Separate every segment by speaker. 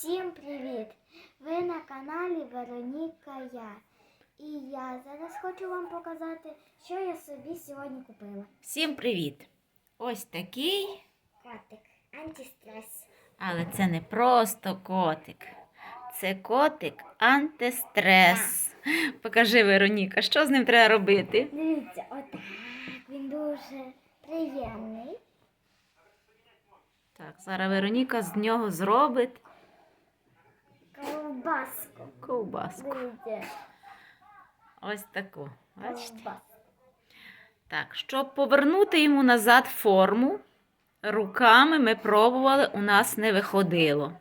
Speaker 1: Всім привіт! Ви на каналі Вероніка Я. І я зараз хочу вам показати, що я собі сьогодні купила.
Speaker 2: Всім привіт! Ось такий,
Speaker 1: Котик, антистрес.
Speaker 2: але це не просто котик. Це котик антистрес. Покажи, Вероніка, що з ним треба робити?
Speaker 1: Дивіться, отак. Він дуже приємний.
Speaker 2: Так, зараз Вероніка з нього зробить
Speaker 1: Ковбаску.
Speaker 2: ковбаску.
Speaker 1: Дивіться,
Speaker 2: Ось таку. Бачите? Так, щоб повернути йому назад форму, руками ми пробували, у нас не виходило.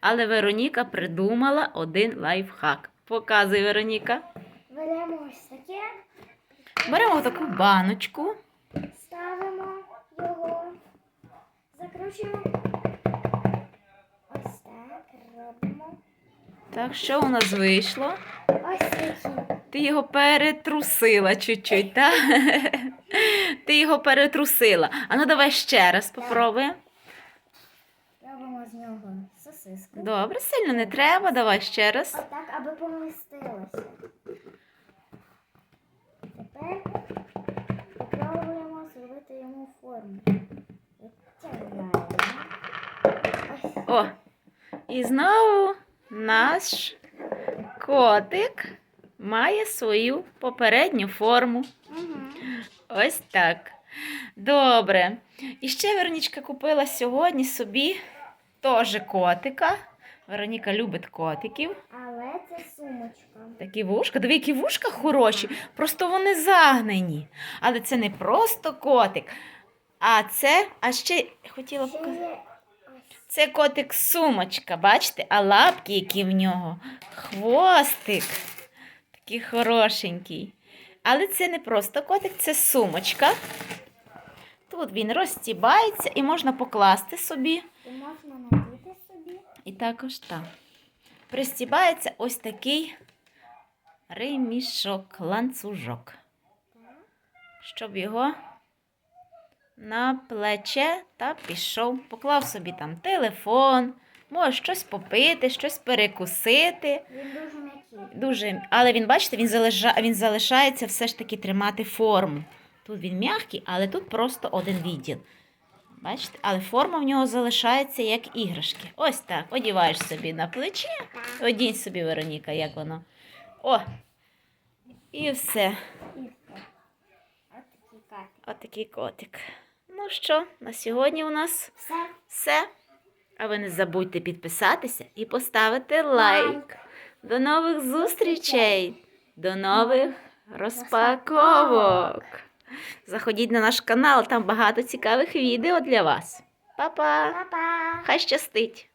Speaker 2: Але Вероніка придумала один лайфхак. Показуй, Вероніка.
Speaker 1: Беремо ось таке,
Speaker 2: Беремо таку баночку.
Speaker 1: ставимо його, закручуємо. Так,
Speaker 2: що у нас вийшло?
Speaker 1: Ось такі.
Speaker 2: Ти його перетрусила чуть-чуть, так? Ти його перетрусила. А ну давай ще раз попробуємо.
Speaker 1: Робимо з нього сосиску.
Speaker 2: Добре, сильно не треба, давай ще раз.
Speaker 1: Отак, аби помістилося. Тепер спробуємо зробити йому форму.
Speaker 2: О, і знову наш котик має свою попередню форму.
Speaker 1: Мгм.
Speaker 2: Ось так. Добре. І ще Веронічка купила сьогодні собі теж котика. Вероніка любить котиків.
Speaker 1: Але це сумочка.
Speaker 2: Такі вушка. Диви, які вушка хороші. Просто вони загнені. Але це не просто котик. А це, а ще хотіла показати. Це котик сумочка, бачите? А лапки, які в нього. Хвостик. Такий хорошенький. Але це не просто котик, це сумочка. Тут він розстібається і можна покласти собі.
Speaker 1: І можна надіти собі.
Speaker 2: І також так. Пристібається ось такий ремішок, ланцюжок, щоб його на плече та пішов. Поклав собі там телефон, може щось попити, щось перекусити.
Speaker 1: Він дуже м'який.
Speaker 2: Дуже, але він, бачите, він, залежа, він залишається все ж таки тримати форму. Тут він м'який, але тут просто один відділ. Бачите, але форма в нього залишається як іграшки. Ось так. Одіваєш собі на плече. Одінь собі, Вероніка, як воно. О! І все. Отакий котик. Ну що, на сьогодні у нас
Speaker 1: Все.
Speaker 2: все. А ви не забудьте підписатися і поставити лайк. До нових зустрічей, до нових розпаковок. Заходіть на наш канал, там багато цікавих відео для вас. Па-па!
Speaker 1: Па-па.
Speaker 2: Хай щастить!